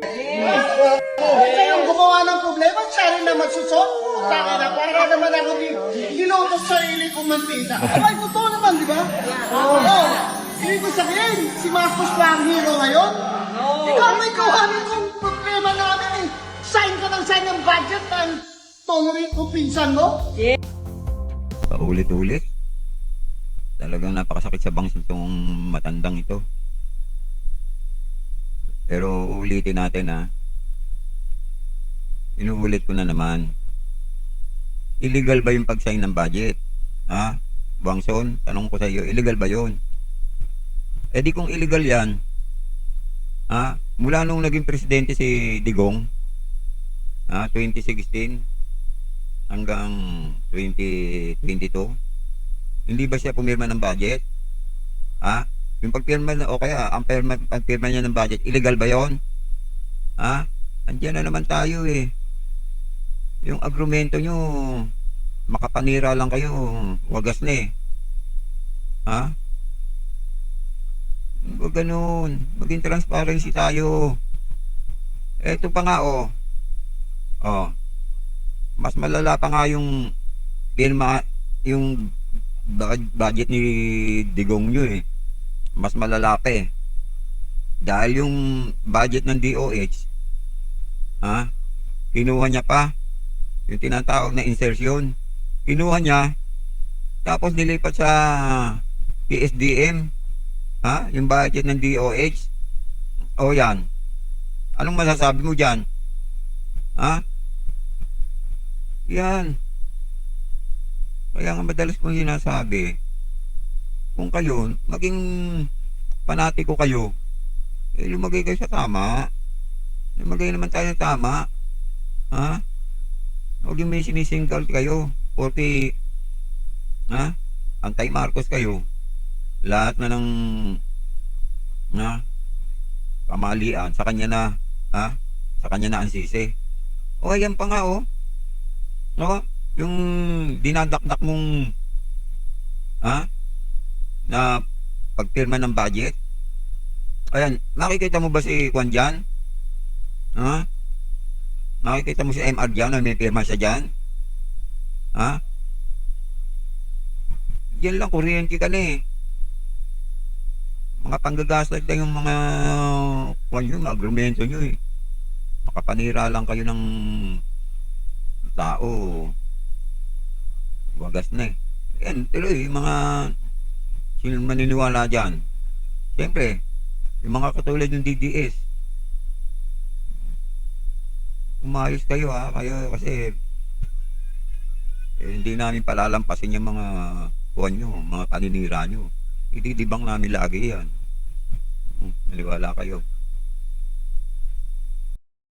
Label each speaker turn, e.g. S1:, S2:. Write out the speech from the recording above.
S1: Huwag gumawa ng problema, siya rin naman susot. Sa na, para naman ako di, ginutos sa sarili kong. Ay, totoo naman, di ba? Oo. Oh, Hindi ko si Marcos pa hero ngayon. Ikaw may kuhanin kong problema namin eh. Sign ka ng sign ng budget ng tonori kung pinsan mo.
S2: Paulit-ulit. Talagang napakasakit sa bangs itong matandang ito. Pero ulitin natin ha. Inuulit ko na naman. Illegal ba yung pag-sign ng budget? Ha? Bangson, tanong ko sa iyo, illegal ba yun? Eh di kung illegal yan, ha? Mula nung naging presidente si Digong, ha? 2016 hanggang 2022, hindi ba siya pumirma ng budget? Ha? Yung pagpirma na, o kaya, ang pirma, pagpirma niya ng budget, illegal ba yon? Ha? Andiyan na naman tayo eh. Yung agrumento nyo, makapanira lang kayo, wagas na eh. Ha? Huwag ganun. Maging transparency tayo. Eto pa nga oh. Oh. Mas malala pa nga yung pirma, yung bud- budget ni Digong nyo eh. Mas malala pa eh. Dahil yung budget ng DOH, ha? Kinuha niya pa yung tinatawag na insertion. Kinuha niya, tapos nilipat sa PSDM, ha? Yung budget ng DOH. O yan. Anong masasabi mo dyan? Ha? Yan. Kaya nga madalas kong sinasabi, kung kayo, maging panatiko kayo, eh, lumagay kayo sa tama. Lumagay naman tayo sa tama. Ha? Huwag yung may sinisingkal kayo. Porque, ha? Antay Marcos kayo. Lahat na ng, ha? Kamalian. Sa kanya na, ha? Sa kanya na ang sisi. O, ayan pa nga, oh. No? Yung dinadakdak mong, ha? Na pagpirma ng budget. Ayan, nakikita mo ba si Juan dyan? Ha? Nakikita mo si MR dyan na may pirma siya dyan? Ha? Yan lang, kuryente ka na eh. Mga panggagaslight lang yung mga kung yun, agrumento nyo eh. Makapanira lang kayo ng tao. Wagas na eh. Yan, tuloy, mga sino maniniwala dyan. Siyempre, yung mga katulad ng DDS, umayos kayo ha, kayo kasi eh, hindi namin palalampasin yung mga kuwan nyo, mga paninira nyo. Ididibang namin lagi yan. Hmm, Naniwala kayo.